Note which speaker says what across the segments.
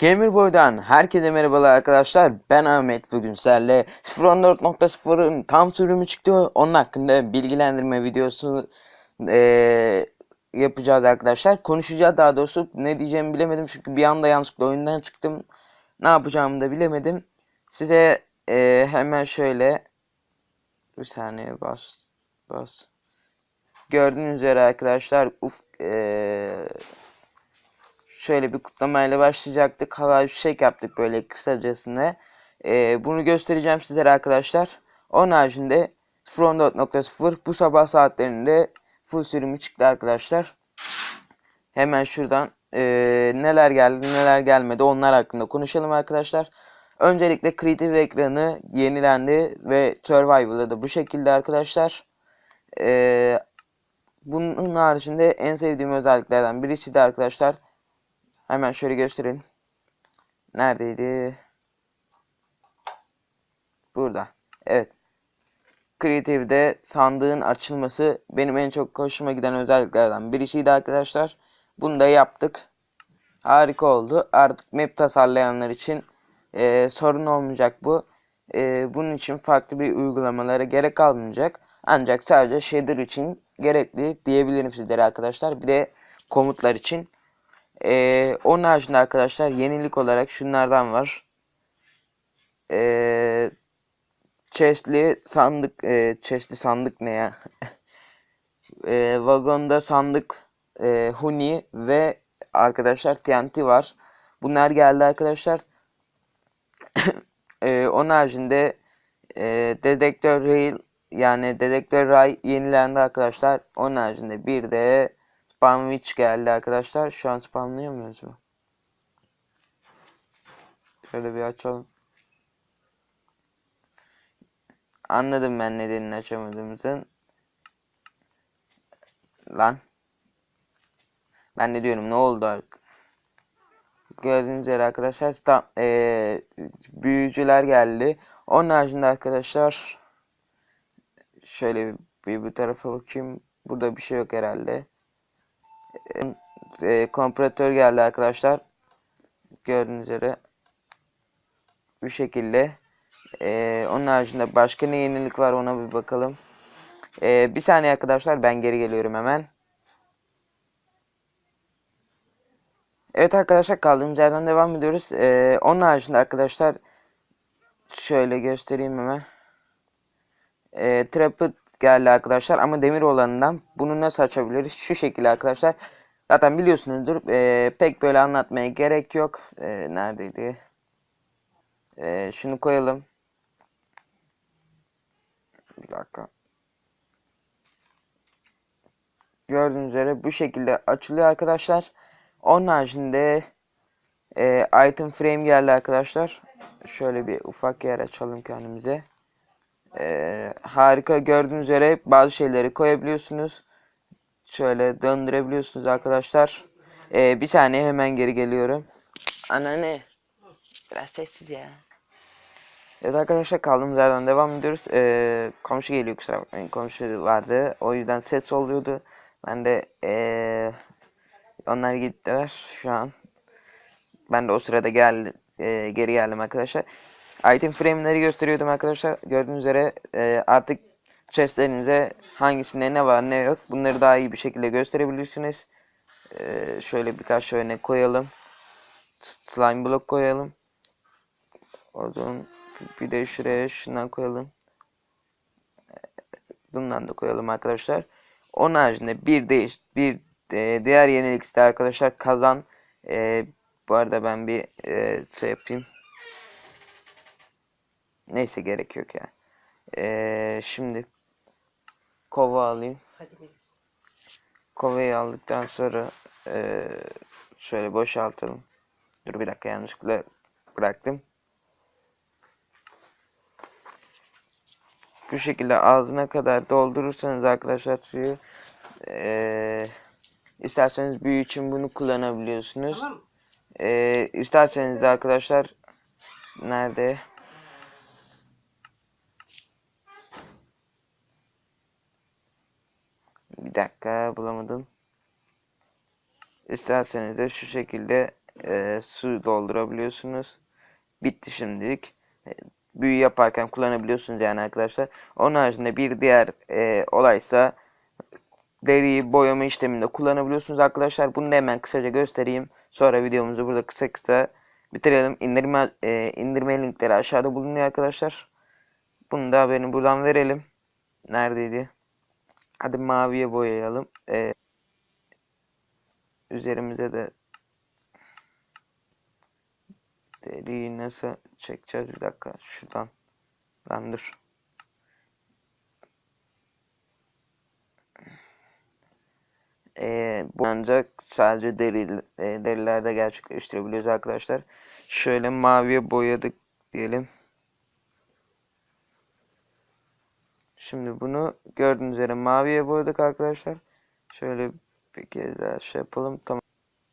Speaker 1: Gamer Boy'dan herkese merhabalar arkadaşlar. Ben Ahmet bugün sizlerle 0.14.0'ın tam sürümü çıktı. Onun hakkında bilgilendirme videosu eee, yapacağız arkadaşlar. Konuşacağız daha doğrusu. Ne diyeceğimi bilemedim çünkü bir anda yanlışlıkla oyundan çıktım. Ne yapacağımı da bilemedim. Size eee, hemen şöyle bir saniye bas bas. Gördüğünüz üzere arkadaşlar uf, eee şöyle bir kutlamayla başlayacaktık. Hava fişek yaptık böyle kısacasına. Ee, bunu göstereceğim sizlere arkadaşlar. Onun haricinde 0.14.0 bu sabah saatlerinde full sürümü çıktı arkadaşlar. Hemen şuradan ee, neler geldi neler gelmedi onlar hakkında konuşalım arkadaşlar. Öncelikle Creative ekranı yenilendi ve Survival'da da bu şekilde arkadaşlar. Ee, bunun haricinde en sevdiğim özelliklerden birisi de arkadaşlar Hemen şöyle gösterin. Neredeydi? Burada. Evet. Creative'de sandığın açılması benim en çok hoşuma giden özelliklerden birisiydi arkadaşlar. Bunu da yaptık. Harika oldu. Artık map tasarlayanlar için e, sorun olmayacak bu. E, bunun için farklı bir uygulamalara gerek kalmayacak. Ancak sadece shader için gerekli diyebilirim sizlere arkadaşlar. Bir de komutlar için. Ee, onun haricinde arkadaşlar yenilik olarak şunlardan var. Ee, chestli sandık, e, chestli sandık ne ya? e, vagonda sandık, e, huni ve arkadaşlar TNT var. Bunlar geldi arkadaşlar. e, onun haricinde e, dedektör rail yani dedektör ray yenilendi arkadaşlar. Onun haricinde bir de Spam Witch geldi arkadaşlar. Şu an spamlayamıyoruz mu? Şöyle bir açalım. Anladım ben nedenini açamadığımızın. Lan. Ben ne diyorum ne oldu? Gördüğünüz üzere arkadaşlar tam, ee, büyücüler geldi. Onun haricinde arkadaşlar şöyle bir, bir bu tarafa bakayım. Burada bir şey yok herhalde e, kompresör geldi arkadaşlar. Gördüğünüz üzere bu şekilde. E, onun haricinde başka ne yenilik var ona bir bakalım. E, bir saniye arkadaşlar ben geri geliyorum hemen. Evet arkadaşlar kaldığımız yerden devam ediyoruz. E, onun haricinde arkadaşlar şöyle göstereyim hemen. E, Trap'ı geldi arkadaşlar ama demir olanından bunu nasıl açabiliriz? Şu şekilde arkadaşlar. Zaten biliyorsunuzdur. E, pek böyle anlatmaya gerek yok. E, neredeydi? E, şunu koyalım. Bir dakika. Gördüğünüz üzere bu şekilde açılıyor arkadaşlar. Onun haricinde e, item frame geldi arkadaşlar. Şöyle bir ufak yer açalım kendimize. Harika gördüğünüz üzere bazı şeyleri koyabiliyorsunuz. Şöyle döndürebiliyorsunuz arkadaşlar. Ee, bir saniye hemen geri geliyorum. Ana ne? Biraz sessiz ya. Evet arkadaşlar kaldığımız yerden devam ediyoruz. Ee, komşu geliyor kusura bakmayın. Komşu vardı. O yüzden ses oluyordu. Ben de ee, onlar gittiler şu an. Ben de o sırada gel e, geri geldim arkadaşlar. Item frame'leri gösteriyordum arkadaşlar. Gördüğünüz üzere e, artık chestlerinize hangisinde ne var ne yok bunları daha iyi bir şekilde gösterebilirsiniz. Ee, şöyle birkaç örnek koyalım. Slime block koyalım. O zaman bir de şuraya şundan koyalım. Bundan da koyalım arkadaşlar. Onun haricinde bir değiş bir e, diğer yenilik arkadaşlar kazan. E, bu arada ben bir e, şey yapayım. Neyse gerek yok ya. Yani. E, şimdi kova alayım. Kovayı aldıktan sonra e, şöyle boşaltalım. Dur bir dakika yanlışlıkla bıraktım. Bu şekilde ağzına kadar doldurursanız arkadaşlar suyu e, isterseniz büyü için bunu kullanabiliyorsunuz. Tamam. E, isterseniz de arkadaşlar nerede? Bir dakika bulamadım. İsterseniz de şu şekilde e, su doldurabiliyorsunuz. Bitti şimdilik. E, büyü yaparken kullanabiliyorsunuz yani arkadaşlar. Onun haricinde bir diğer e, olaysa deriyi boyama işleminde kullanabiliyorsunuz arkadaşlar. Bunu da hemen kısaca göstereyim. Sonra videomuzu burada kısa kısa bitirelim. İndirme, e, indirme linkleri aşağıda bulunuyor arkadaşlar. Bunu da haberini buradan verelim. Neredeydi? Hadi maviye boyayalım. E, üzerimize de deriyi nasıl çekeceğiz? Bir dakika şuradan. Lan dur. Ee, bu ancak sadece deri, e, derilerde gerçekleştirebiliyoruz arkadaşlar. Şöyle maviye boyadık diyelim. Şimdi bunu gördüğünüz üzere maviye boyadık arkadaşlar. Şöyle bir kez daha şey yapalım. Tamam.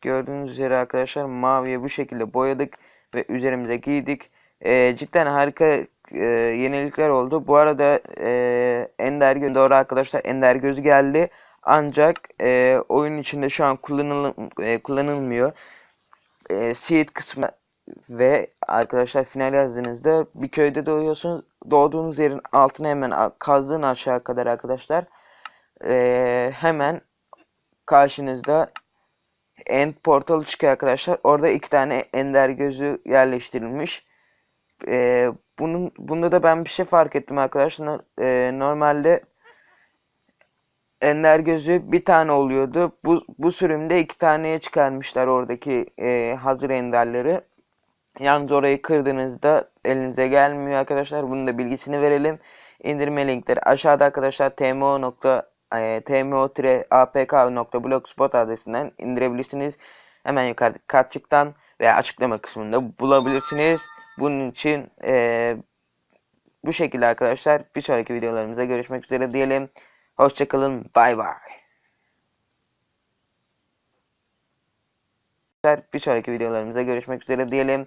Speaker 1: Gördüğünüz üzere arkadaşlar maviye bu şekilde boyadık ve üzerimize giydik. Ee, cidden harika e, yenilikler oldu. Bu arada e, Ender Gözü doğru arkadaşlar Ender Gözü geldi. Ancak e, oyun içinde şu an kullanıl e, kullanılmıyor. E, seed kısmı ve arkadaşlar final yazdığınızda bir köyde doğuyorsunuz. Doğduğunuz yerin altına hemen kazdığın aşağı kadar arkadaşlar e, hemen karşınızda end portalı çıkıyor arkadaşlar. Orada iki tane ender gözü yerleştirilmiş. E, bunun bunda da ben bir şey fark ettim arkadaşlar. E, normalde Ender gözü bir tane oluyordu. Bu, bu sürümde iki taneye çıkarmışlar oradaki e, hazır enderleri. Yalnız orayı kırdığınızda elinize gelmiyor arkadaşlar. Bunun da bilgisini verelim. İndirme linkleri aşağıda arkadaşlar tmo nokta e, tmo-apk.blogspot adresinden indirebilirsiniz. Hemen yukarıdaki kartçıktan veya açıklama kısmında bulabilirsiniz. Bunun için e, bu şekilde arkadaşlar bir sonraki videolarımızda görüşmek üzere diyelim. Hoşçakalın. Bay bay. Bir sonraki videolarımızda görüşmek üzere diyelim.